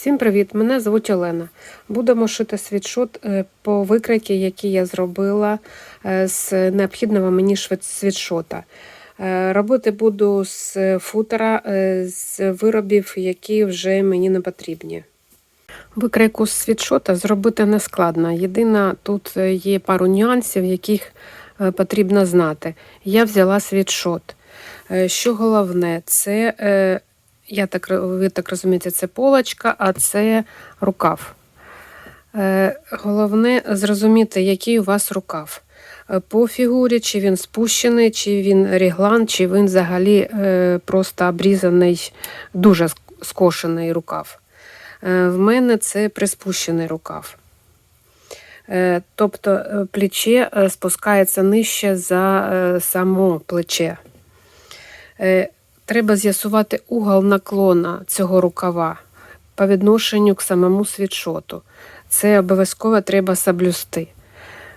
Всім привіт! Мене звуть Олена. Будемо шити світшот е, по викройці, які я зробила е, з необхідного мені світшота. Е, Робити буду з футера, з виробів, які вже мені не потрібні. Викройку з світшота зробити не складно. Єдине, тут є пару нюансів, яких потрібно знати. Я взяла світшот. Що головне, це, я так, ви так розумієте, це полочка, а це рукав. Е, Головне зрозуміти, який у вас рукав. Е, По фігурі, чи він спущений, чи він ріглан, чи він взагалі е, просто обрізаний, дуже скошений рукав. В мене це приспущений рукав. Тобто плече спускається нижче за само плече. Треба з'ясувати угол наклона цього рукава по відношенню к самому світшоту. Це обов'язково треба соблюсти.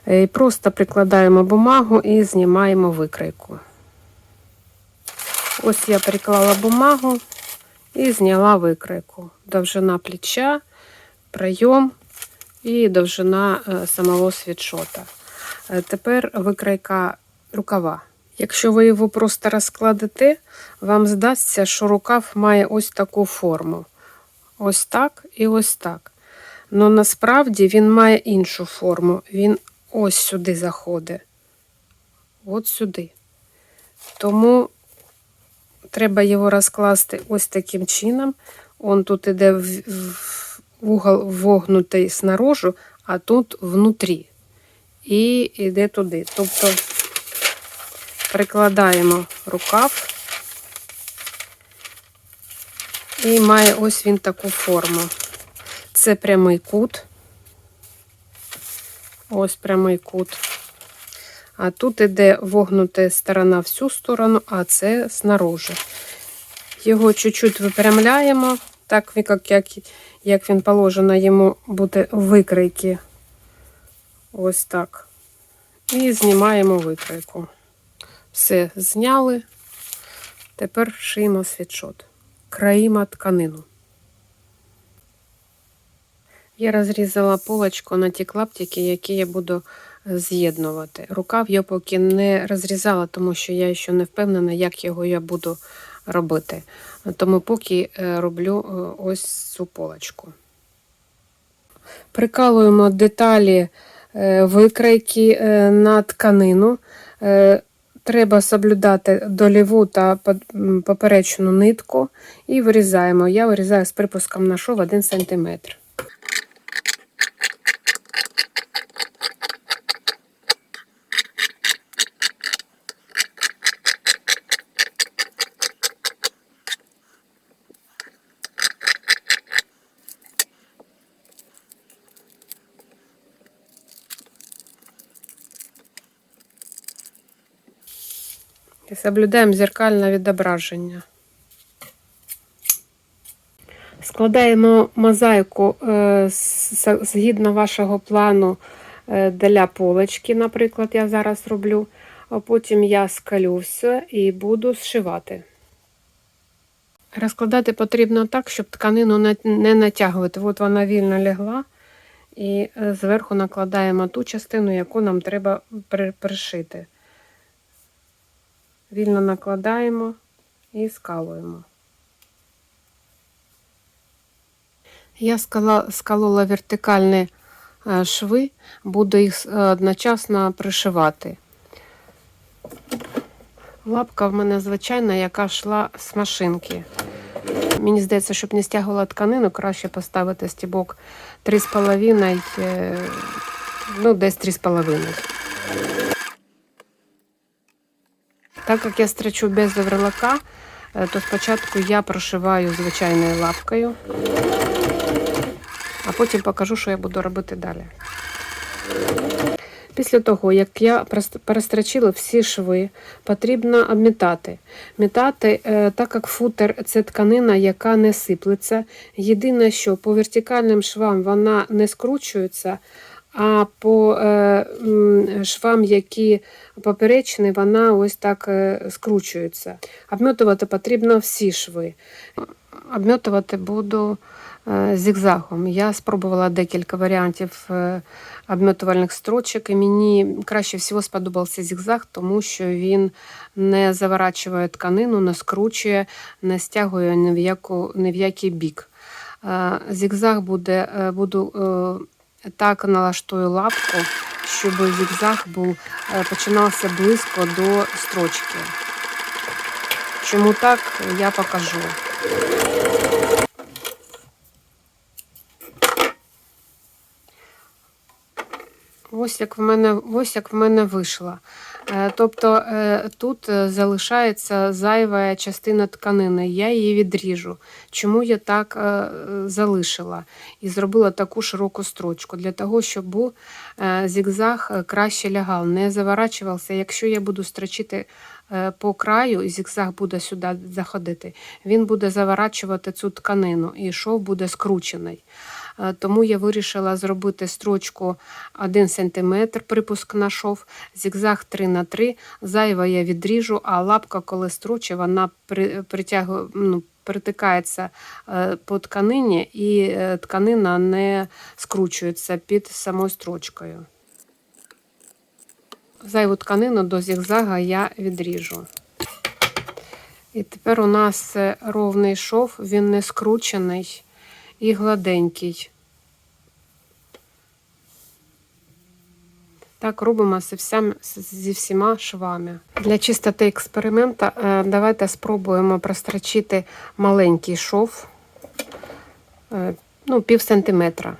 Е, І просто прикладаємо бумагу і знімаємо викройку. Ось я приклала бумагу і зняла викройку. Довжина плеча, прийом і довжина е, самого світшота. Е, Тепер викройка рукава. Якщо ви його просто розкладете, вам здасться, що рукав має ось таку форму. Ось так і ось так. Но насправді він має іншу форму. Він ось сюди заходить. От сюди. Тому треба його розкласти ось таким чином. Он тут іде в, угол вогнутий снаружи, а тут внутрі. І йде туди. Тобто прикладаємо рукав. І має ось він таку форму. Це прямий кут. Ось прямий кут. А тут іде вогнута сторона в цю сторону, а це снаружи. Його чуть-чуть випрямляємо, так як, як, він положено йому бути викройки. Ось так. І знімаємо викройку. Все зняли. Тепер шиємо світшот. Країмо тканину. Я розрізала полочку на ті клаптики, які я буду з'єднувати. Рукав я поки не розрізала, тому що я ще не впевнена, як його я буду робити. Тому поки е, роблю е, ось цю полочку. Прикалуємо деталі е, викройки е, на тканину. Треба соблюдати доліву та поперечну нитку і вирізаємо. Я вирізаю з припуском на шов 1 см. І соблюдаємо зеркальне відображення. Складаємо мозаїку е, згідно вашого плану е, для полочки, наприклад, я зараз роблю. А потім я скалю все і буду зшивати. Розкладати потрібно так, щоб тканину не натягувати. От вона вільно лягла. І е, зверху накладаємо ту частину, яку нам треба при- пришити. Вільно накладаємо і скалуємо. Я скала, скалола вертикальні е, шви, буду їх е, одночасно пришивати. Лапка в мене звичайна, яка йшла з машинки. Мені здається, щоб не стягувала тканину, краще поставити стібок 3,5, е, ну, десь 3,5. Так як я стричу без заверлака, е, то спочатку я прошиваю звичайною лапкою, а потім покажу, що я буду робити далі. Після того, як я перестрочила всі шви, потрібно обмітати. Мітати, е, так як футер це тканина, яка не сиплеться. Єдине, що по вертикальним швам вона не скручується, а по е, швам, які поперечні, вона ось так е, скручується. Обмітувати потрібно всі шви. Обмітувати буду е, зігзагом. Я спробувала декілька варіантів обметувальних строчок, і мені краще всього сподобався зігзаг, тому що він не заворачує тканину, не скручує, не стягує ні в, яку, ні в який бік. Зігзаг буде, буду так налаштую лапку, щоб зігзаг був, е, починався близько до строчки. Чому так, я покажу. Ось як в мене, ось як в мене вийшло. Е, Тобто е, тут е, залишається зайва частина тканини, я її відріжу. Чому я так залишила і зробила таку широку строчку? Для того, щоб зігзаг краще лягав, не заворачувався. Якщо я буду строчити по краю, і зігзаг буде сюди заходити, він буде заворачувати цю тканину, і шов буде скручений. Е, Тому я вирішила зробити строчку 1 см, припуск на шов, зігзаг 3 на 3 зайва я відріжу, а лапка, коли строчу, вона притягує, ну, притикається е, по тканині, і е, тканина не скручується під самою строчкою. Зайву тканину до зігзага я відріжу. І тепер у нас ровний шов, він не скручений і гладенький. Так робимо зі, всім, зі всіма швами. Для чистоти експерименту е, давайте спробуємо прострочити маленький шов, е, ну, пів сантиметра.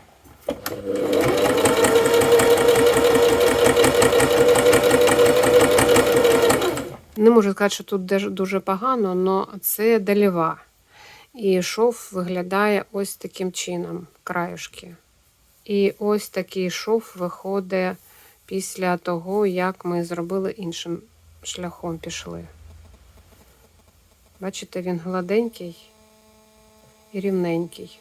Не можу сказати, що тут дуже погано, але це доліва. І шов виглядає ось таким чином, краюшки. І ось такий шов виходить після того, як ми зробили іншим шляхом пішли. Бачите, він гладенький і рівненький.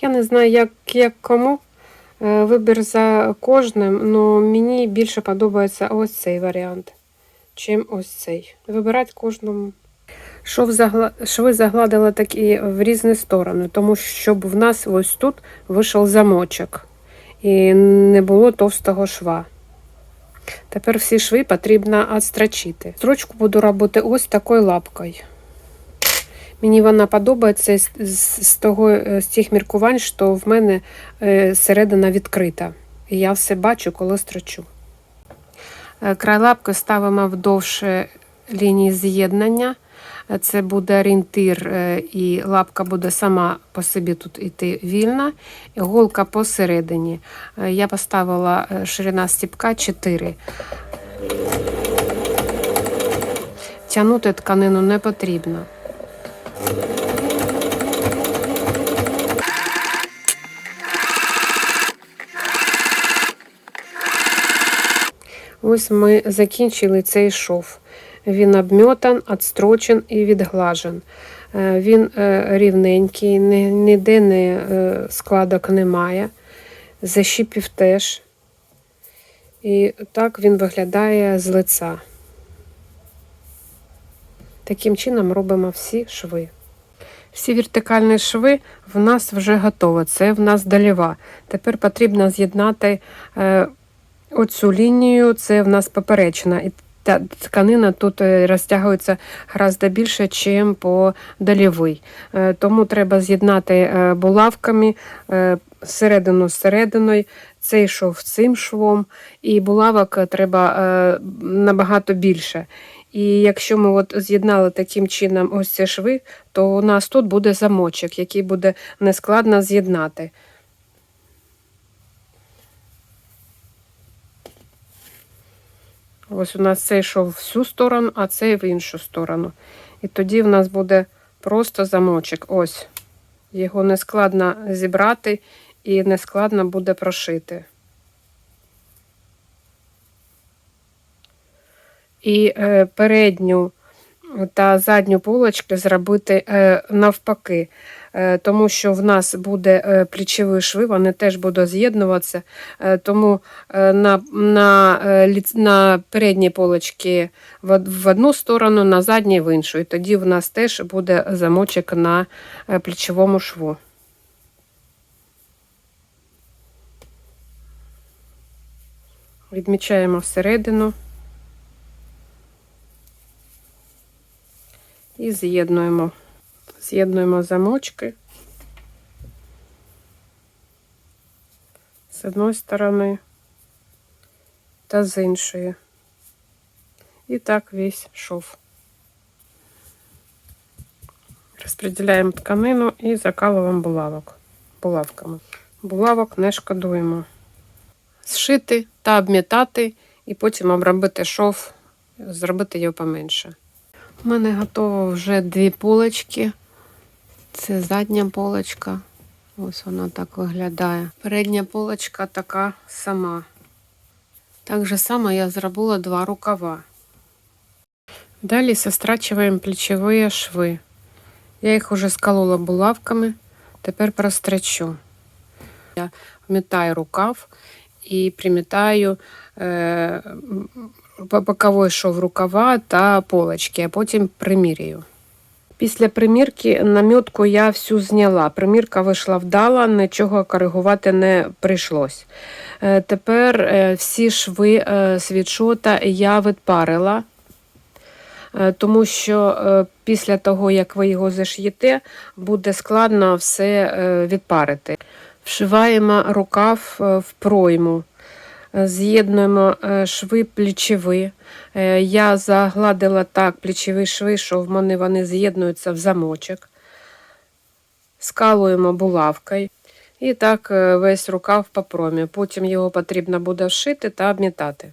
Я не знаю, як, як кому. Е, Вибір за кожним, але мені більше подобається ось цей варіант, чим ось цей. Вибирати кожному. Шов загла... Шви загладила такі в різні сторони, тому щоб в нас ось тут вийшов замочок і не було товстого шва. Тепер всі шви потрібно відстрочити. Строчку буду робити ось такою лапкою. Мені вона подобається з того, е, з тих міркувань, що в мене е, середина відкрита. І я все бачу, коли строчу. Е, Край лапки ставимо вдовж е, лінії з'єднання. Е, Це буде орієнтир, і лапка буде сама по собі тут йти вільна. Голка посередині. Я поставила ширина стіпка 4. Тягнути тканину не потрібно. Ось ми закінчили цей шов. Він обмьотан, відстрочен і відглажен. Е, Він е, рівненький, ні- ніде не е, складок немає. Защіпів теж. І так він виглядає з лиця. Таким чином робимо всі шви. Всі вертикальні шви в нас вже готові. Це в нас доліва. Тепер потрібно з'єднати оцю лінію, це в нас поперечна. І та тканина тут е, розтягується гораздо більше, ніж по долівій. Е, Тому треба з'єднати е, булавками середину з серединою, цей шов цим швом, і булавок треба набагато більше. І якщо ми от з'єднали таким чином ось ці шви, то у нас тут буде замочок, який буде нескладно з'єднати. Ось у нас цей йшов в цю сторону, а цей в іншу сторону. І тоді в нас буде просто замочок. Ось. Його нескладно зібрати і нескладно буде прошити. І е, передню та задню полочки зробити е, навпаки. Е, тому що в нас буде е, плечові шви, вони теж будуть з'єднуватися. Е, Тому на, на, на передній полочці в одну сторону, на задній в іншу. І тоді в нас теж буде замочок на плечовому шву. Відмічаємо всередину і з'єднуємо. З'єднуємо замочки з одної сторони та з іншої. І так весь шов. Розподіляємо тканину і закалуємо булавок. булавками. Булавок не шкодуємо. Зшити та обмітати, і потім обробити шов, зробити його поменше. У мене готово вже дві полочки. Це задня полочка. Ось вона так виглядає. Передня полочка така сама. Так же само я зробила два рукава. Далі сострачуємо плечові шви. Я їх уже сколола булавками, тепер прострочу. Я вмітаю рукав і примітаю е, боковий шов рукава та полочки, а потім примірюю. Після примірки намітку я всю зняла. Примірка вийшла вдала, нічого коригувати не прийшлось. Е, Тепер е, всі шви е, світшота я відпарила, тому що після того, як ви його заш'єте, буде складно все відпарити. Вшиваємо рукав в пройму. З'єднуємо е, шви плечові. Е, Я загладила так плечові шви, що в мене вони з'єднуються в замочок. Скалуємо булавкою. І так е, весь рукав по промі. Потім його потрібно буде вшити та обмітати.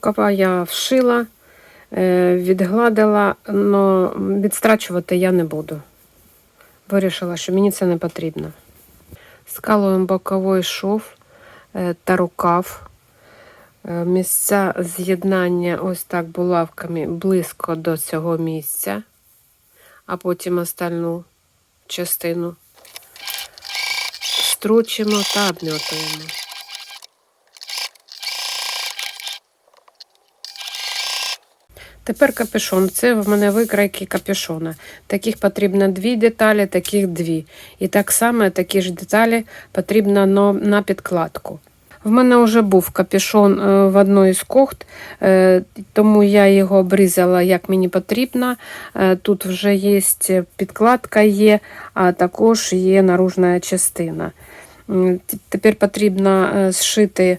Рукава я вшила, е, відгладила, але відстрачувати я не буду. Вирішила, що мені це не потрібно. Скалуємо боковий шов е, та рукав. Е, Місця з'єднання ось так булавками близько до цього місця, а потім остальну частину стручимо та обмітуємо. Тепер капюшон. Це в мене викрайки капюшона. Таких потрібно дві деталі, таких дві. І так само такі ж деталі потрібно на, підкладку. В мене вже був капюшон е, в одної з кохт, е, тому я його обрізала як мені потрібно. Е, Тут вже є підкладка, є, а також є наружна частина. Тепер потрібно зшити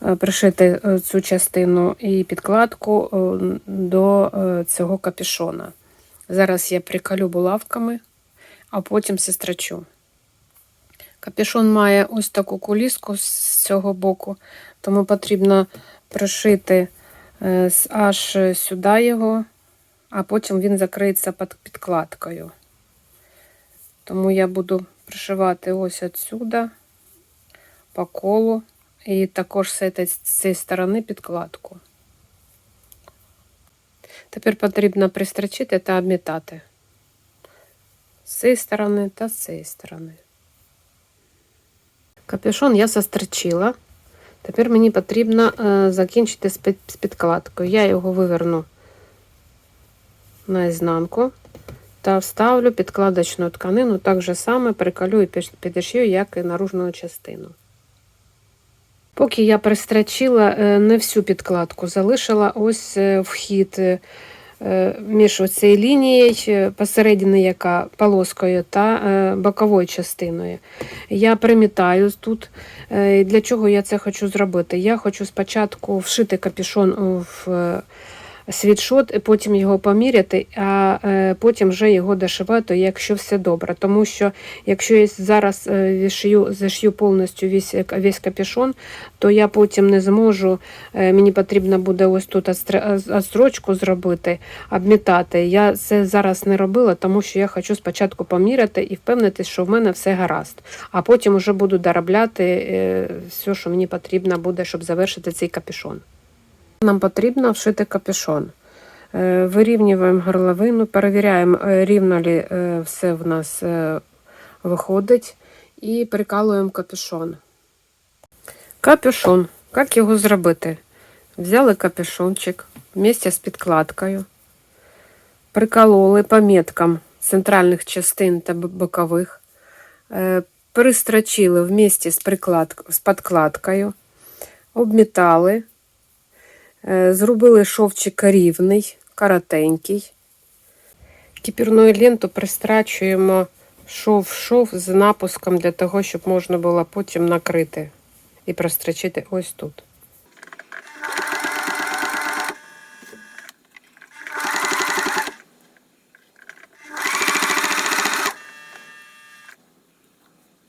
пришити е, цю частину і підкладку е, до е, цього капюшона. Зараз я приколю булавками, а потім сестрачу. Капюшон має ось таку куліску з цього боку, тому потрібно пришити е, аж сюди його, а потім він закриється під підкладкою. Тому я буду пришивати ось отсюда по колу і також з цієї- сторони підкладку. Тепер потрібно пристрочити та обмітати з цієї сторони та з цієї сторони. Капюшон я застрочила. Тепер мені потрібно е, закінчити з під- з підкладкою. Я його виверну наізнанку та вставлю підкладочну тканину, так же саме приколю і підшию, як і наружну частину. Поки я пристрочила е, не всю підкладку, залишила ось е, вхід е, між оцією лінією, посередині яка полоскою та боковою частиною. Я примітаю тут. Для чого я це хочу зробити? Я хочу спочатку вшити капюшон в світшот, потім його поміряти, а е, потім вже його дошивати, якщо все добре. Тому що якщо я зараз е, вішию, зашью повністю весь, весь капюшон, то я потім не зможу, е, мені потрібно буде ось тут отстрочку зробити, обмітати. Я це зараз не робила, тому що я хочу спочатку поміряти і впевнитись, що в мене все гаразд. А потім вже буду доробляти е, все, що мені потрібно буде, щоб завершити цей капюшон. Нам потрібно вшити капюшон. Е, Вирівнюємо горловину, перевіряємо, е, рівно ли е, все в нас виходить, і прикалуємо капюшон. Капюшон. Як його зробити? Взяли капюшончик вместе з підкладкою, прикололи по меткам центральних частин та бокових, перестрочили вместе з, з підкладкою, обмітали, зробили шовчик рівний, коротенький. Кіпірною ленту пристрачуємо шов-шов з напуском для того, щоб можна було потім накрити і прострочити ось тут.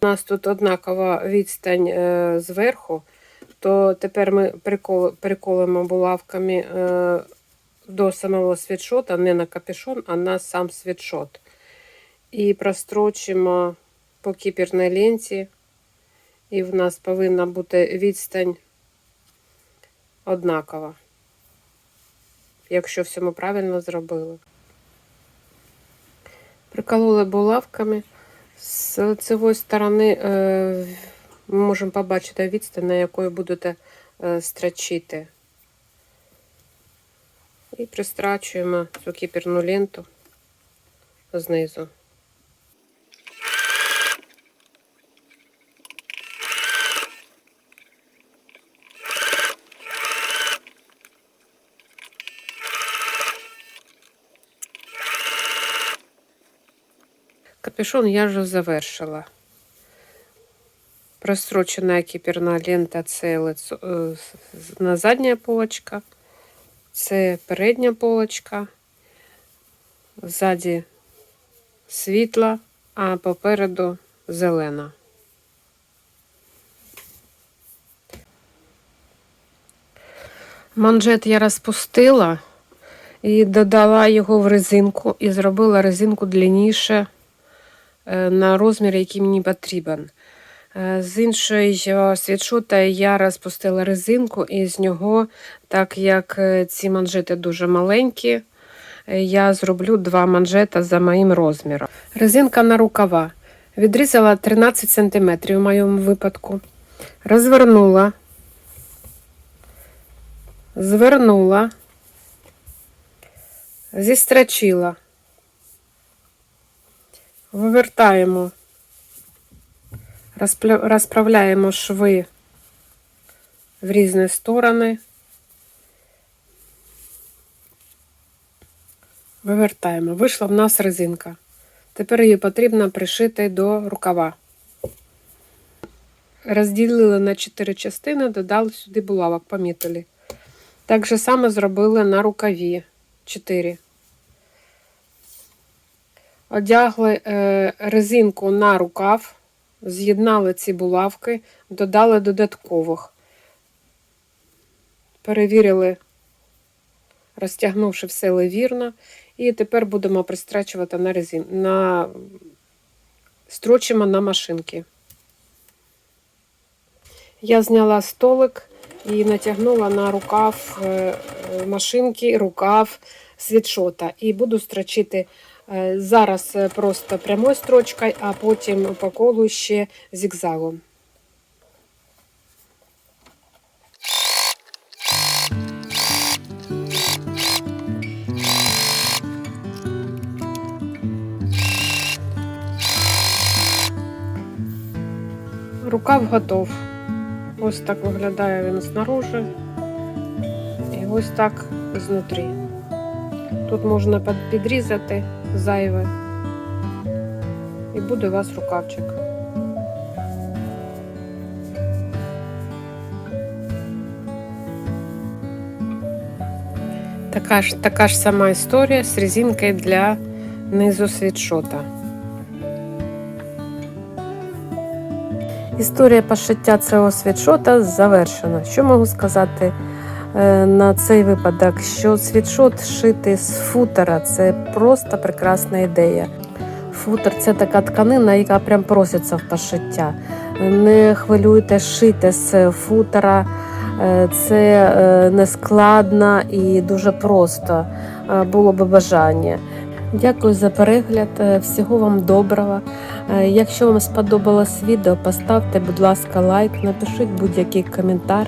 У нас тут однакова відстань е, зверху, то тепер ми прикол, приколимо булавками е, до самого світшота, не на капюшон, а на сам світшот. І прострочимо по кіпірній ленті. І в нас повинна бути відстань однакова. Якщо все ми правильно зробили. Прикололи булавками. З лицевої сторони е, ми можемо побачити відстань, на якої будете е, строчити. І пристрачуємо цю кіпірну ленту знизу. Капюшон я вже завершила. Прострочена кіперна лента це лицо, е, на задня полочка, це передня полочка, ззаді світла, а попереду зелена. Манжет я розпустила і додала його в резинку і зробила резинку длинніше е, на розмір, який мені потрібен. Е, З іншої світшота я розпустила резинку, і з нього, так як е, ці манжети дуже маленькі, е, я зроблю два манжета за моїм розміром. Резинка на рукава. Відрізала 13 см в моєму випадку. Розвернула, звернула, зістрочила. Вивертаємо, розправляємо шви в різні сторони. Вивертаємо. Вийшла в нас резинка. Тепер її потрібно пришити до рукава. Розділили на 4 частини, додали сюди булавок, помітили. Так же само зробили на рукаві 4. Одягли е, резинку на рукав, з'єднали ці булавки, додали додаткових. Перевірили, розтягнувши все вірно. І тепер будемо пристрачувати на резин, на строчимо на машинки. Я зняла столик і натягнула на рукав е, е, машинки, рукав світшота. І буду строчити зараз е, просто прямою строчкою, а потім по колу ще зігзагом. Рукав готов. Ось так виглядає він знаружи. І ось так знутрі. Тут можна підрізати зайве. І буде у вас рукавчик. Така ж, така ж сама історія з резинкою для низу світшота. Історія пошиття цього світшота завершена. Що можу сказати на цей випадок? Що світшот шити з футера це просто прекрасна ідея. Футер це така тканина, яка прям проситься в пошиття. Не хвилюйте шити з футера. Е, Це е, нескладно і дуже просто е, було би бажання. Дякую за перегляд. е, Всього вам доброго. Е, Якщо вам сподобалось відео, поставте, будь ласка, лайк, напишіть будь-який коментар.